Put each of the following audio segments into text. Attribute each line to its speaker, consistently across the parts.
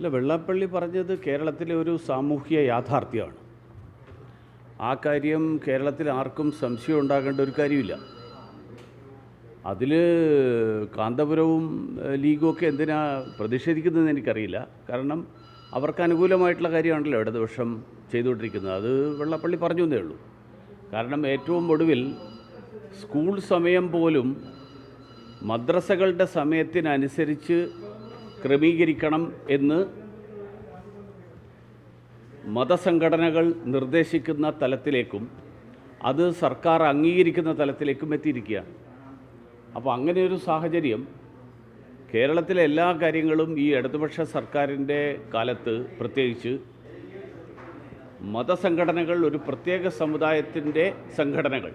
Speaker 1: അല്ല വെള്ളാപ്പള്ളി പറഞ്ഞത് കേരളത്തിലെ ഒരു സാമൂഹിക യാഥാർത്ഥ്യമാണ്. ആ കാര്യം കേരളത്തിൽ ആർക്കും സംശയം ഉണ്ടാകേണ്ട ഒരു കാര്യമില്ല. അതിൽ കാന്തപുരവും ലീഗും ഒക്കെ എന്തിനാ പ്രതിഷേധിക്കുന്നതെന്ന് എനിക്കറിയില്ല. കാരണം അവർക്ക് അനുകൂലമായിട്ടുള്ള കാര്യമാണല്ലോ ഇടതുപക്ഷം ചെയ്തുകൊണ്ടിരിക്കുന്നത്. അത് വെള്ളപ്പള്ളി പറഞ്ഞു എന്നേ ഉള്ളൂ. കാരണം ഏറ്റവും ഒടുവിൽ സ്കൂൾ സമയം പോലും മദ്രസകളുടെ സമയത്തിനനുസരിച്ച് ക്രമീകരിക്കണം എന്ന് മതസംഘടനകൾ നിർദ്ദേശിക്കുന്ന തലത്തിലേക്കും അത് സർക്കാർ അംഗീകരിക്കുന്ന തലത്തിലേക്കും എത്തിയിരിക്കുകയാണ് അപ്പോൾ അങ്ങനെ ഒരു സാഹചര്യം കേരളത്തിലെ എല്ലാ കാര്യങ്ങളും ഈ ഇടതുപക്ഷ സർക്കാരിന്റെ കാലത്ത് പ്രത്യേകിച്ച് മതസംഘടനകൾ ഒരു പ്രത്യേക സമുദായത്തിന്റെ സംഘടനകൾ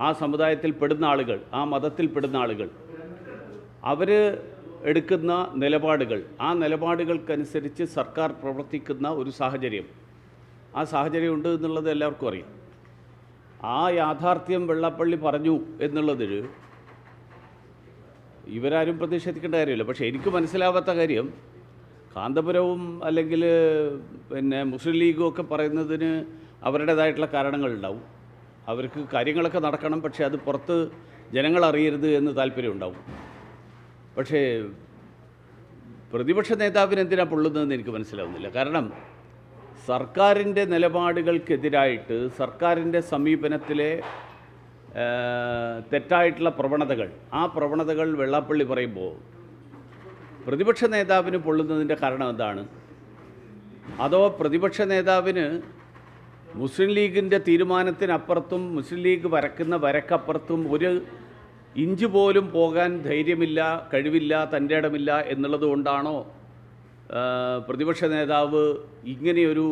Speaker 1: ആ സമുദായത്തിൽ പെടുന്ന ആളുകൾ ആ മതത്തിൽ പെടുന്ന ആളുകൾ അവർ എടുക്കുന്ന നിലപാടുകൾ ആ നിലപാടുകൾക്കനുസരിച്ച് സർക്കാർ പ്രവർത്തിക്കുന്ന ഒരു സാഹചര്യം. ആ സാഹചര്യം ഉണ്ട് എന്നുള്ളത് എല്ലാവർക്കും അറിയാം. ആ യാഥാർത്ഥ്യം വെള്ളപ്പള്ളി പറഞ്ഞു എന്നുള്ളതിൽ ഇവരാരും പ്രതിഷേധിക്കേണ്ട കാര്യമില്ല. പക്ഷേ എനിക്ക് മനസ്സിലാവാത്ത കാര്യം കാന്തപുരവും അല്ലെങ്കിൽ പിന്നെ മുസ്ലിം ലീഗും ഒക്കെ പറയുന്നതിന് അവരുടേതായിട്ടുള്ള കാരണങ്ങളുണ്ടാവും അവർക്ക് കാര്യങ്ങളൊക്കെ നടക്കണം പക്ഷേ അത് പുറത്ത് ജനങ്ങൾ അറിയരുത് എന്ന് താല്പര്യം ഉണ്ടാവും. പക്ഷേ പ്രതിപക്ഷ നേതാവിന് എന്തിനാണ് പൊള്ളുന്നതെന്ന് എനിക്ക് മനസ്സിലാവുന്നില്ല. കാരണം സർക്കാരിന്റെ നിലപാടുകൾക്കെതിരായിട്ട് സർക്കാരിന്റെ സമീപനത്തിലെ തെറ്റായിട്ടുള്ള പ്രവണതകൾ ആ പ്രവണതകൾ വെള്ളാപ്പള്ളി പറയുമ്പോൾ പ്രതിപക്ഷ നേതാവിന് പൊള്ളുന്നതിന്റെ കാരണം എന്താണ്? അതോ പ്രതിപക്ഷ നേതാവിന് മുസ്ലിം ലീഗിന്റെ തീരുമാനത്തിനപ്പുറത്തും മുസ്ലിം ലീഗ് വരക്കുന്ന വരക്കപ്പുറത്തും ഒരു ഇഞ്ച് പോലും പോകാൻ ധൈര്യമില്ല കഴിവില്ല തന്റെ ഇടമില്ല എന്നുള്ളത് കൊണ്ടാണോ പ്രതിപക്ഷ നേതാവ് ഇങ്ങനെയൊരു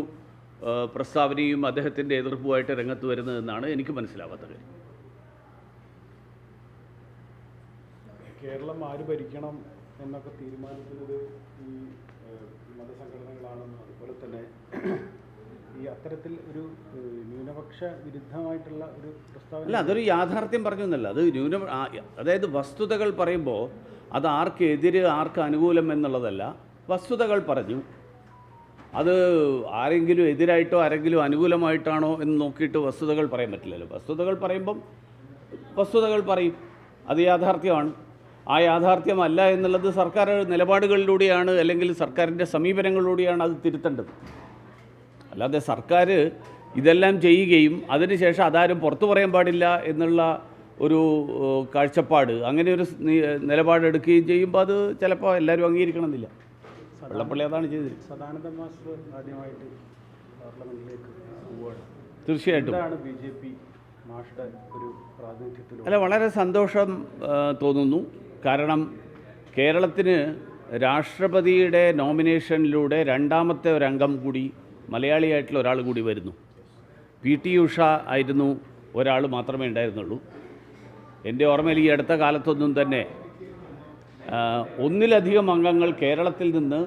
Speaker 1: പ്രസ്താവനയും അദ്ദേഹത്തിന്റെ എതിർപ്പുമായിട്ട് രംഗത്ത് വരുന്നതെന്നാണ് എനിക്ക് മനസ്സിലാവാത്ത കാര്യം.
Speaker 2: കേരളം ആര് ഭരിക്കണം എന്നൊക്കെ തീരുമാനിക്കുന്നത് ഈ ഏഹ്, മതസംഘടനകളാണെന്നും അതുപോലെ തന്നെ ഈ അത്തരത്തിൽ ഒരു ന്യൂനപക്ഷ വിരുദ്ധമായിട്ടുള്ള ഒരു പ്രസ്താവന
Speaker 1: അല്ല അതൊരു യാഥാർത്ഥ്യം പറഞ്ഞു എന്നല്ല അത് ന്യൂന അതായത് വസ്തുതകൾ പറയുമ്പോൾ അത് ആർക്ക് എതിര് ആർക്ക് അനുകൂലം എന്നുള്ളതല്ല. വസ്തുതകൾ പറഞ്ഞു. അത് ആരെങ്കിലും എതിരായിട്ടോ ആരെങ്കിലും അനുകൂലമായിട്ടാണോ എന്ന് നോക്കിയിട്ട് വസ്തുതകൾ പറയാൻ പറ്റില്ലല്ലോ. വസ്തുതകൾ പറയുമ്പം വസ്തുതകൾ പറയും. അത് യാഥാർത്ഥ്യമാണ്. ആ യാഥാർത്ഥ്യമല്ല എന്നുള്ളത് സർക്കാർ നിലപാടുകളിലൂടെയാണ് അല്ലെങ്കിൽ സർക്കാരിന്റെ സമീപനങ്ങളിലൂടെയാണ് അത് തിരുത്തേണ്ടത്. അല്ലാതെ സർക്കാർ ഇതെല്ലാം ചെയ്യുകയും അതിനുശേഷം അതാരും പുറത്തു പറയാൻ പാടില്ല എന്നുള്ള ഒരു കാഴ്ചപ്പാട് അങ്ങനെ ഒരു നിലപാടെടുക്കുകയും ചെയ്യുമ്പോൾ അത് ചിലപ്പോൾ എല്ലാവരും അംഗീകരിക്കണമെന്നില്ല. വെള്ളപ്പള്ളി അതാണ് ചെയ്തത്.
Speaker 2: സദാനന്ദ മാസ്റ്റർ ആദ്യമായിട്ട് പാർലമെന്റിലേക്ക് പോവുകയാണ്.
Speaker 1: തീർച്ചയായിട്ടും.
Speaker 2: എന്താണ് ബി ജെ പി മാഷ്ടെ ഒരു
Speaker 1: അല്ല വളരെ സന്തോഷം തോന്നുന്നു. കാരണം കേരളത്തിന് രാഷ്ട്രപതിയുടെ നോമിനേഷനിലൂടെ രണ്ടാമത്തെ ഒരു അംഗം കൂടി മലയാളിയായിട്ടുള്ള ഒരാൾ കൂടി വരുന്നു. പി ടി ഉഷ ആയിരുന്നു ഒരാൾ മാത്രമേ ഉണ്ടായിരുന്നുള്ളൂ. എന്റെ ഓർമ്മയിൽ ഈ അടുത്ത കാലത്തൊന്നും തന്നെ ഒന്നിലധികം അംഗങ്ങൾ കേരളത്തിൽ നിന്ന്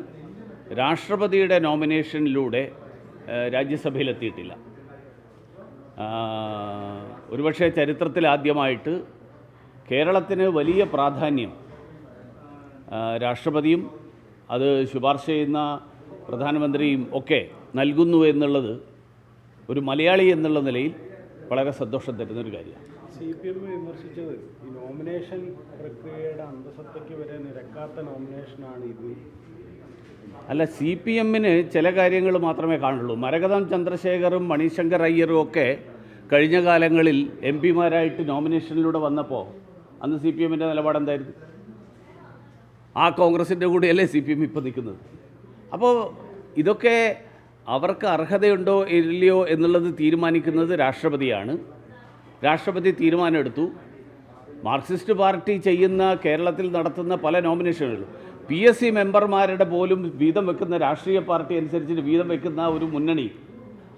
Speaker 1: രാഷ്ട്രപതിയുടെ നോമിനേഷനിലൂടെ രാജ്യസഭയിലെത്തിയിട്ടില്ല. ഒരുപക്ഷെ ചരിത്രത്തിൽ ആദ്യമായിട്ട് കേരളത്തിന് വലിയ പ്രാധാന്യം രാഷ്ട്രപതിയും അത് ശുപാർശ ചെയ്യുന്ന പ്രധാനമന്ത്രിയും ഒക്കെ നൽകുന്നു എന്നുള്ളത് ഒരു മലയാളി എന്നുള്ള നിലയിൽ വളരെ സന്തോഷം തരുന്ന ഒരു കാര്യമാണ്.
Speaker 2: സി പി എം വിമർശിച്ചത് ഈ നോമിനേഷൻ പ്രക്രിയയുടെ അന്തസത്തയ്ക്ക് വരെ നിരക്കാത്ത നോമിനേഷനാണ് ഇത്.
Speaker 1: അല്ല സി പി എമ്മിന് ചില കാര്യങ്ങൾ മാത്രമേ കാണുള്ളൂ. മരകതം ചന്ദ്രശേഖറും മണിശങ്കർ അയ്യറും ഒക്കെ കഴിഞ്ഞ കാലങ്ങളിൽ എം പിമാരായിട്ട് നോമിനേഷനിലൂടെ വന്നപ്പോൾ അന്ന് സി പി എമ്മിന്റെ നിലപാടെന്തായിരുന്നു ആ കോൺഗ്രസിന്റെ കൂടെയല്ലേ സി പി എം ഇപ്പോൾ നിൽക്കുന്നത്. അപ്പോൾ ഇതൊക്കെ അവർക്ക് അർഹതയുണ്ടോ ഇല്ലയോ എന്നുള്ളത് തീരുമാനിക്കുന്നത് രാഷ്ട്രപതിയാണ്. രാഷ്ട്രപതി തീരുമാനമെടുത്തു. മാർക്സിസ്റ്റ് പാർട്ടി ചെയ്യുന്ന കേരളത്തിൽ നടത്തുന്ന പല നോമിനേഷനുകളും പി എസ് സി മെമ്പർമാരുടെ പോലും വീതം വെക്കുന്ന രാഷ്ട്രീയ പാർട്ടി അനുസരിച്ച് വീതം വെക്കുന്ന ഒരു മുന്നണി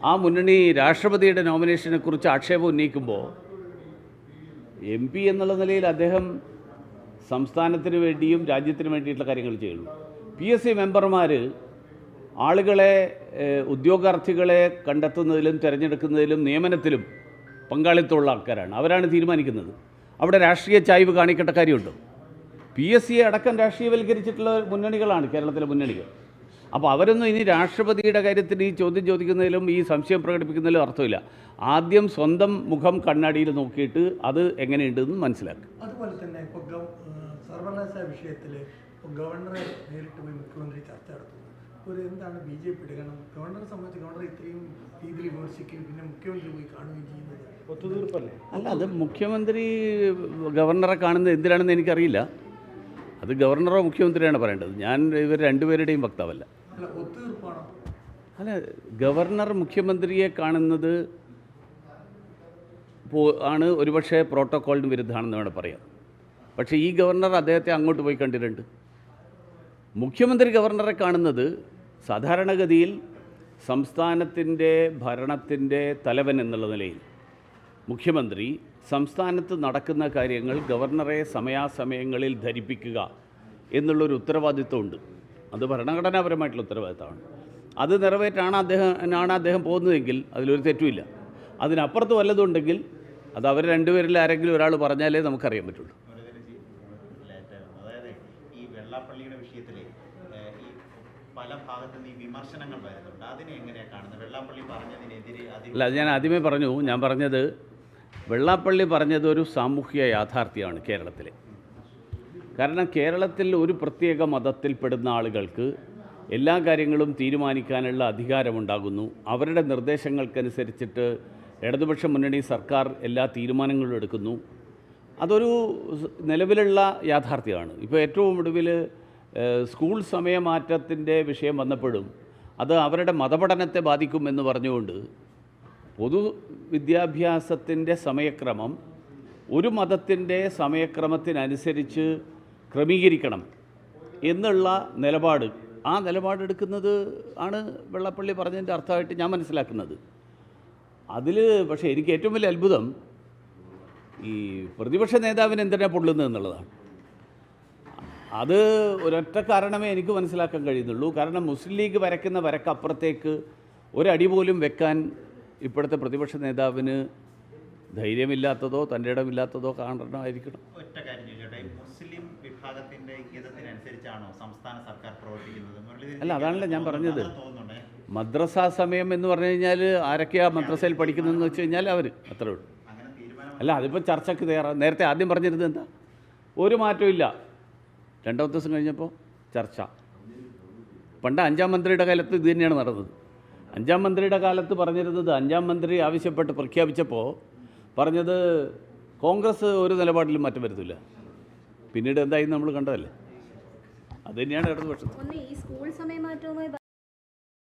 Speaker 1: ആ മുന്നണി രാഷ്ട്രപതിയുടെ നോമിനേഷനെക്കുറിച്ച് ആക്ഷേപം ഉന്നയിക്കുമ്പോൾ എം പി എന്നുള്ള നിലയിൽ അദ്ദേഹം സംസ്ഥാനത്തിന് വേണ്ടിയും രാജ്യത്തിന് വേണ്ടിയിട്ടുള്ള കാര്യങ്ങൾ ചെയ്യുള്ളൂ പി എസ് സി മെമ്പർമാർ ആളുകളെ ഉദ്യോഗാർത്ഥികളെ കണ്ടെത്തുന്നതിലും തിരഞ്ഞെടുക്കുന്നതിലും നിയമനത്തിലും പങ്കാളിത്തമുള്ള ആൾക്കാരാണ്. അവരാണ് തീരുമാനിക്കുന്നത്. അവിടെ രാഷ്ട്രീയ ചായ്വ് കാണിക്കേണ്ട കാര്യമുണ്ടോ? പി എസ് സിയെ അടക്കം രാഷ്ട്രീയവൽക്കരിച്ചിട്ടുള്ള മുന്നണികളാണ് കേരളത്തിലെ മുന്നണികൾ. അപ്പോൾ അവരൊന്നും ഇനി രാഷ്ട്രപതിയുടെ കാര്യത്തിൽ ഈ ചോദ്യം ചോദിക്കുന്നതിലും ഈ സംശയം പ്രകടിപ്പിക്കുന്നതിലും അർത്ഥമില്ല. ആദ്യം സ്വന്തം മുഖം കണ്ണാടിയിൽ നോക്കിയിട്ട് അത് എങ്ങനെയുണ്ടെന്ന് മനസ്സിലാക്കുക.
Speaker 3: അതുപോലെ തന്നെ ഇപ്പോൾ സർവകലാശാല വിഷയത്തിൽ ഗവർണറെ നേരിട്ട് പോയി മുഖ്യമന്ത്രി ചർച്ച നടത്തുന്നു. ഒരു എന്താണ് ബി ജെ പി കാരണം ഗവർണറെ സംബന്ധിച്ച് ഗവർണർ ഇത്രയും രീതിയിൽ വിമർശിക്കുകയും പിന്നെ മുഖ്യമന്ത്രി പോയി കാണുകയും ചെയ്യുന്നത്
Speaker 2: ഒത്തുതീർപ്പല്ലേ?
Speaker 1: അല്ല അത് മുഖ്യമന്ത്രി ഗവർണറെ കാണുന്നത് എന്തിനാണെന്ന് എനിക്കറിയില്ല. അത് ഗവർണറോ മുഖ്യമന്ത്രിയാണ് പറയേണ്ടത്? ഞാൻ ഇവർ രണ്ടുപേരുടെയും വക്താവല്ല.
Speaker 3: അല്ല ഒത്തുതീർപ്പാണോ?
Speaker 1: അല്ല ഗവർണർ മുഖ്യമന്ത്രിയെ കാണുന്നത് പോ- ആണ് ഒരുപക്ഷെ പ്രോട്ടോക്കോളിന് വിരുദ്ധമാണെന്ന് വേണം പറയാം പക്ഷേ ഈ ഗവർണർ അദ്ദേഹത്തെ അങ്ങോട്ട് പോയി കണ്ടിട്ടുണ്ട്. മുഖ്യമന്ത്രി ഗവർണറെ കാണുന്നത് സാധാരണഗതിയിൽ സംസ്ഥാനത്തിന്റെ ഭരണത്തിന്റെ തലവൻ എന്നുള്ള നിലയിൽ മുഖ്യമന്ത്രി സംസ്ഥാനത്ത് നടക്കുന്ന കാര്യങ്ങൾ ഗവർണറെ സമയാസമയങ്ങളിൽ ധരിപ്പിക്കുക എന്നുള്ളൊരു ഉത്തരവാദിത്വമുണ്ട്. അത് ഭരണഘടനാപരമായിട്ടുള്ള ഉത്തരവാദിത്തമാണ് അത് നിറവേറ്റാണ് അദ്ദേഹം ആണ് അദ്ദേഹം പോകുന്നതെങ്കിൽ അതിലൊരു തെറ്റുമില്ല. അതിനപ്പുറത്ത് വല്ലതുണ്ടെങ്കിൽ അത് അവർ രണ്ടുപേരിൽ ആരെങ്കിലും ഒരാൾ പറഞ്ഞാലേ നമുക്കറിയാൻ പറ്റുള്ളൂ
Speaker 4: മുരളീധരജി ലേറ്റായിരുന്നു അതായത് ഈ വെള്ളാപ്പള്ളിയുടെ വിഷയത്തിൽ ഈ പല ഭാഗത്തു നിന്ന് ഈ വിമർശനങ്ങൾ വരുന്നുണ്ട്. അതിനെ എങ്ങനെയാണ് കാണുന്നത്? വെള്ളാപ്പള്ളി
Speaker 1: അല്ല ഞാൻ ആദ്യമേ പറഞ്ഞു. ഞാൻ പറഞ്ഞത് വെള്ളാപ്പള്ളി പറഞ്ഞത് ഒരു സാമൂഹിക യാഥാർത്ഥ്യമാണ് കേരളത്തിലെ. കാരണം കേരളത്തിൽ ഒരു പ്രത്യേക മതത്തിൽപ്പെടുന്ന ആളുകൾക്ക് എല്ലാ കാര്യങ്ങളും തീരുമാനിക്കാനുള്ള അധികാരമുണ്ടാകുന്നു. അവരുടെ നിർദ്ദേശങ്ങൾക്കനുസരിച്ചിട്ട് ഇടതുപക്ഷ മുന്നണി സർക്കാർ എല്ലാ തീരുമാനങ്ങളും എടുക്കുന്നു. അതൊരു നിലവിലുള്ള യാഥാർത്ഥ്യമാണ്. ഇപ്പോൾ ഏറ്റവും ഒടുവിൽ സ്കൂൾ സമയമാറ്റത്തിന്റെ വിഷയം വന്നപ്പോഴും അത് അവരുടെ മതപഠനത്തെ ബാധിക്കുമെന്ന് പറഞ്ഞുകൊണ്ട് പൊതു വിദ്യാഭ്യാസത്തിന്റെ സമയക്രമം ഒരു മതത്തിന്റെ സമയക്രമത്തിനനുസരിച്ച് ക്രമീകരിക്കണം എന്നുള്ള നിലപാട്. ആ നിലപാടെടുക്കുന്നത് ആണ് വെള്ളപ്പള്ളി പറഞ്ഞതിന്റെ അർത്ഥമായിട്ട് ഞാൻ മനസ്സിലാക്കുന്നത്. അതിൽ പക്ഷേ എനിക്ക് ഏറ്റവും വലിയ അത്ഭുതം ഈ പ്രതിപക്ഷ നേതാവിന് എന്തിനാണ് പൊള്ളുന്നത് എന്നുള്ളതാണ്. അത് ഒരൊറ്റ കാരണമേ എനിക്ക് മനസ്സിലാക്കാൻ കഴിയുന്നുള്ളൂ. കാരണം മുസ്ലിം ലീഗ് വരയ്ക്കുന്ന വരക്കപ്പുറത്തേക്ക് ഒരടി പോലും വെക്കാൻ ഇപ്പോഴത്തെ പ്രതിപക്ഷ നേതാവിന് ധൈര്യമില്ലാത്തതോ തന്റെ ഇടമില്ലാത്തതോ കാരണമായിരിക്കണം.
Speaker 4: ഒറ്റ കാര്യം ചോദിച്ചോട്ടെ മുസ്ലിം വിഭാഗത്തിന്റെ ഗീതത്തിനനുസരിച്ചാണോ സംസ്ഥാന സർക്കാർ പ്രവർത്തിക്കുന്നത്?
Speaker 1: അല്ല, അതാണല്ലോ ഞാൻ പറഞ്ഞത്. മദ്രസ സമയം എന്ന് പറഞ്ഞു കഴിഞ്ഞാൽ ആരൊക്കെയാണ് മദ്രസയിൽ പഠിക്കുന്നതെന്ന് വെച്ച് കഴിഞ്ഞാൽ അവർ അത്രേ ഉള്ളൂ. അല്ല അതിപ്പോൾ ചർച്ചയ്ക്ക് തയ്യാറാണ് നേരത്തെ ആദ്യം പറഞ്ഞിരുന്നത് എന്താ? ഒരു മാറ്റവും രണ്ടാമത്തെ ദിവസം കഴിഞ്ഞപ്പോൾ ചർച്ച. പണ്ട് അഞ്ചാം മന്ത്രിയുടെ കാലത്ത് ഇത് തന്നെയാണ് നടന്നത്. അഞ്ചാം മന്ത്രിയുടെ കാലത്ത് പറഞ്ഞിരുന്നത് അഞ്ചാം മന്ത്രി ആവശ്യപ്പെട്ട് പ്രഖ്യാപിച്ചപ്പോൾ പറഞ്ഞത് കോൺഗ്രസ് ഒരു നിലപാടിലും മാറ്റം വരുത്തില്ല. പിന്നീട് എന്തായി നമ്മൾ കണ്ടതല്ലേ? അത് തന്നെയാണ് ഇടതുപക്ഷത്ത്.